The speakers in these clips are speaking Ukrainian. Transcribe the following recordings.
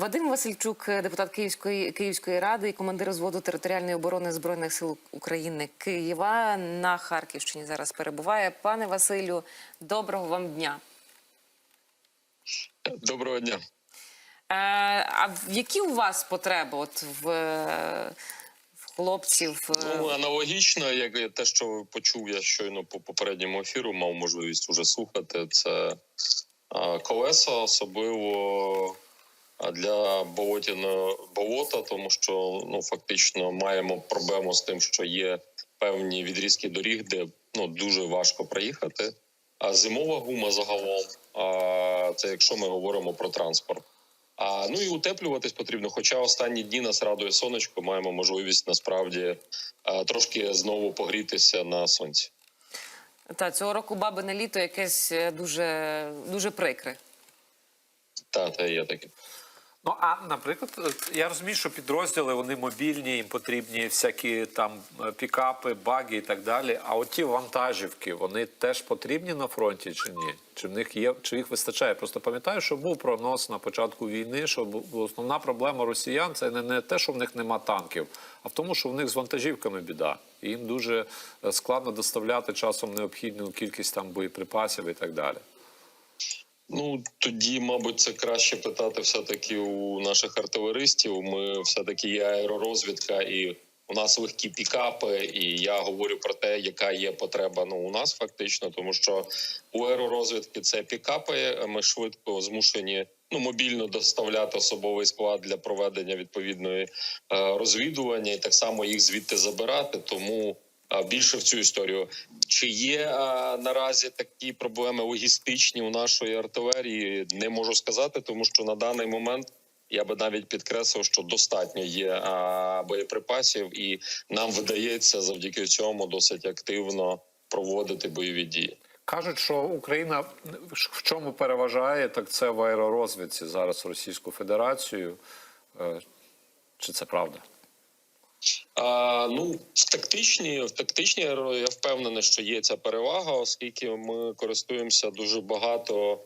Вадим Васильчук, депутат Київської Київської ради і командир зводу територіальної оборони збройних сил України Києва на Харківщині зараз перебуває. Пане Василю, доброго вам дня. Доброго дня. Е, а які у вас потреби от в, е, в хлопців? е, Ну аналогічно, як те, що почув я щойно по попередньому ефіру, мав можливість уже слухати. Це колеса, особливо для болотяного болота, тому що ну фактично маємо проблему з тим, що є певні відрізки доріг, де ну дуже важко проїхати. А зимова гума загалом, а, це якщо ми говоримо про транспорт. А ну і утеплюватись потрібно. Хоча останні дні нас радує сонечко, маємо можливість насправді а, трошки знову погрітися на сонці. Та цього року бабине літо якесь е, дуже дуже прикре. Та та є таке. Ну а наприклад, е, я розумію, що підрозділи вони мобільні, їм потрібні всякі там е, пікапи, баги і так далі. А от ті вантажівки, вони теж потрібні на фронті чи ні? Чи в них є, чи їх вистачає? Просто пам'ятаю, що був прогноз на початку війни, що основна проблема росіян це не, не те, що в них нема танків, а в тому, що в них з вантажівками біда. І їм дуже е, складно доставляти часом необхідну кількість там боєприпасів і так далі. Ну тоді, мабуть, це краще питати все таки у наших артилеристів. Ми все таки є аеророзвідка, і у нас легкі пікапи. І я говорю про те, яка є потреба ну у нас фактично, тому що у аеророзвідки це пікапи. Ми швидко змушені ну мобільно доставляти особовий склад для проведення відповідної е, розвідування, і так само їх звідти забирати. Тому більше в цю історію. Чи є а, наразі такі проблеми логістичні у нашої артилерії? Не можу сказати, тому що на даний момент я би навіть підкреслив, що достатньо є а, боєприпасів, і нам вдається завдяки цьому досить активно проводити бойові дії. Кажуть, що Україна в чому переважає, так це в аеророзвідці зараз Російську Федерацію. Е, Чи це правда? А, ну в тактичній, в тактичній я впевнений, що є ця перевага, оскільки ми користуємося дуже багато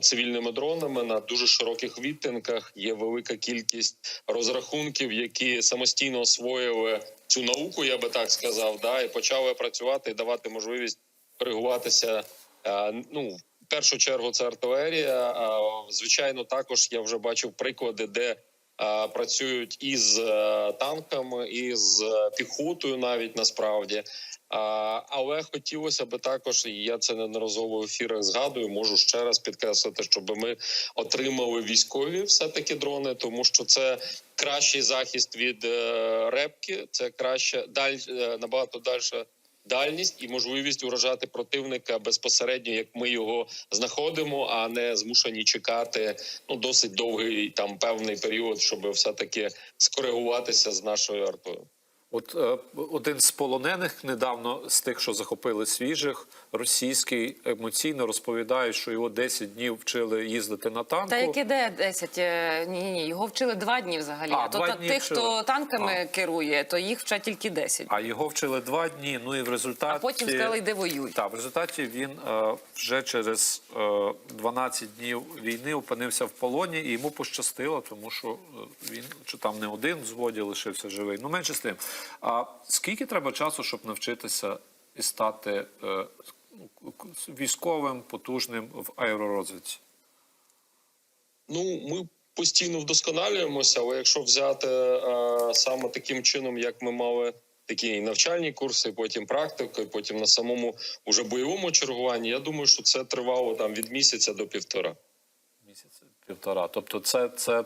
цивільними дронами на дуже широких відтинках. Є велика кількість розрахунків, які самостійно освоїли цю науку, я би так сказав, да, і почали працювати і давати можливість коригуватися. Ну в першу чергу це артилерія. А звичайно, також я вже бачив приклади, де працюють із е, танками, і з е, піхотою, навіть насправді. Але хотілося би також, і я це неодноразово в ефірах згадую. Можу ще раз підкреслити, щоб ми отримали військові все таки дрони, тому що це кращий захист від е, репки, це краще даль е, набагато дальше. Дальність і можливість уражати противника безпосередньо, як ми його знаходимо, а не змушені чекати ну досить довгий там певний період, щоб все таки скоригуватися з нашою артою. От е, один з полонених недавно з тих, що захопили свіжих, російський емоційно розповідає, що його 10 днів вчили їздити на танку. Та яке де 10? Е, Ні, ні, ні, його вчили два дні взагалі. А, А, то та- дні тих, вчили. хто танками А. керує, то їх вчать тільки 10. А його вчили два дні. Ну і в результаті А потім сказали, йди воюй. Так, в результаті він е, вже через е, 12 днів війни опинився в полоні, і йому пощастило, тому що е, він чи там не один в зводі лишився живий. Ну менше з тим. А скільки треба часу, щоб навчитися і стати е, військовим потужним в аеророзвідці? Ну, ми постійно вдосконалюємося, але якщо взяти е, саме таким чином, як ми мали такі навчальні курси, потім практику, і потім на самому уже бойовому чергуванні, я думаю, що це тривало там від місяця до півтора. Місяць півтора. Тобто, це, це,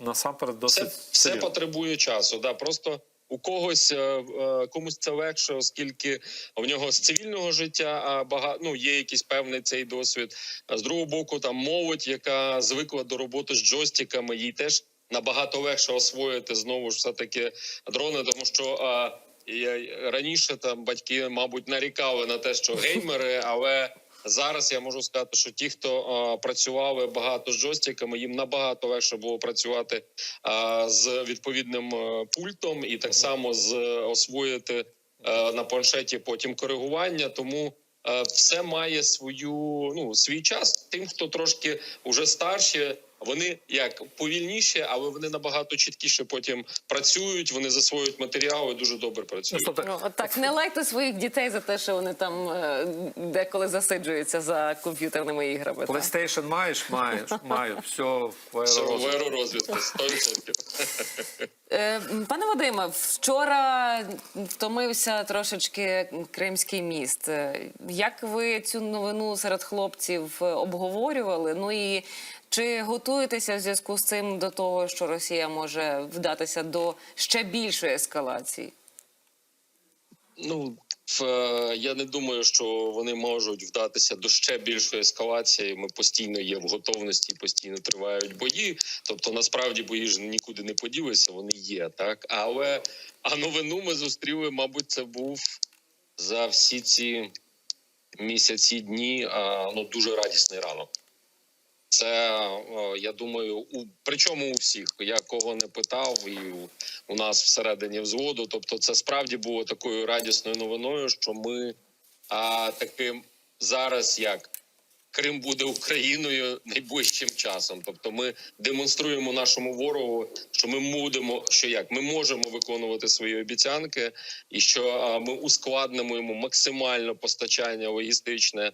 насамперед Це досить все серйозно. потребує часу. Да, просто у когось е, е, комусь це легше, оскільки в нього з цивільного життя а багато ну, є якийсь певний цей досвід. А з другого боку, там молодь, яка звикла до роботи з джойстиками, їй теж набагато легше освоїти знову ж все таки дрони, тому що. Раніше там батьки, мабуть, нарікали на те, що геймери, але зараз я можу сказати, що ті, хто а, працювали багато з джойстиками, їм набагато легше було працювати а, з відповідним а, пультом, і так само з е, освоїти а, на планшеті потім коригування. Тому а, все має свою ну свій час. Тим, хто трошки уже старші, Вони як повільніше, але вони набагато чіткіше потім працюють. Вони засвоюють матеріали, дуже добре Ну, працюють. тобто, Ну, так, не лайте своїх дітей за те, що вони там е, деколи засиджуються за комп'ютерними іграми. так? Маєш? Маєш, маю. Все, в аеророзвідку 100%. Е, Пане Вадиме, вчора втомився трошечки Кримський міст. Е, Як ви цю новину серед хлопців обговорювали? Ну і чи готуєтеся в зв'язку з цим до того, що Росія може вдатися до ще більшої ескалації? Ну е, я не думаю, що вони можуть вдатися до ще більшої ескалації. Ми постійно є в готовності, постійно тривають бої. Тобто, насправді бої ж нікуди не поділися, вони є так. Але а новину ми зустріли, мабуть, це був за всі ці місяці дні. А, ну дуже радісний ранок. Це я думаю, у причому у всіх, я кого не питав, і у, у нас всередині взводу. Тобто, це справді було такою радісною новиною, що ми а, таким зараз як Крим буде Україною найближчим часом. Тобто, ми демонструємо нашому ворогу, що ми будемо, що як ми можемо виконувати свої обіцянки, і що а, ми ускладнимо йому максимально постачання логістичне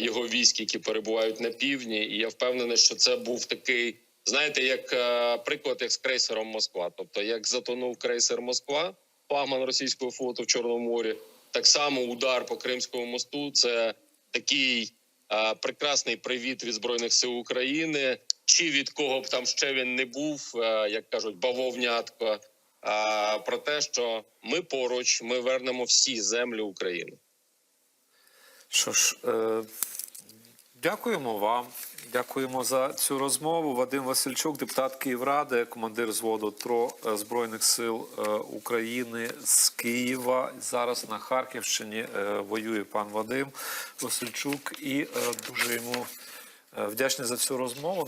його військ, які перебувають на півдні. І я впевнений, що це був такий, знаєте, як е, приклад як з крейсером Москва. Тобто, як затонув крейсер Москва, флагман російського флоту в Чорному морі, так само удар по Кримському мосту. Це такий е, прекрасний привіт від збройних сил України. Чи від кого б там ще він не був, е, як кажуть, бавовнятко. А про те, що ми поруч, ми вернемо всі землі України. Що ж, е, дякуємо вам. Дякуємо за цю розмову. Вадим Васильчук, депутат Київради, командир зводу ТРО е, Збройних сил е, України з Києва. Зараз на Харківщині е, воює пан Вадим Васильчук і дуже йому вдячний за цю розмову.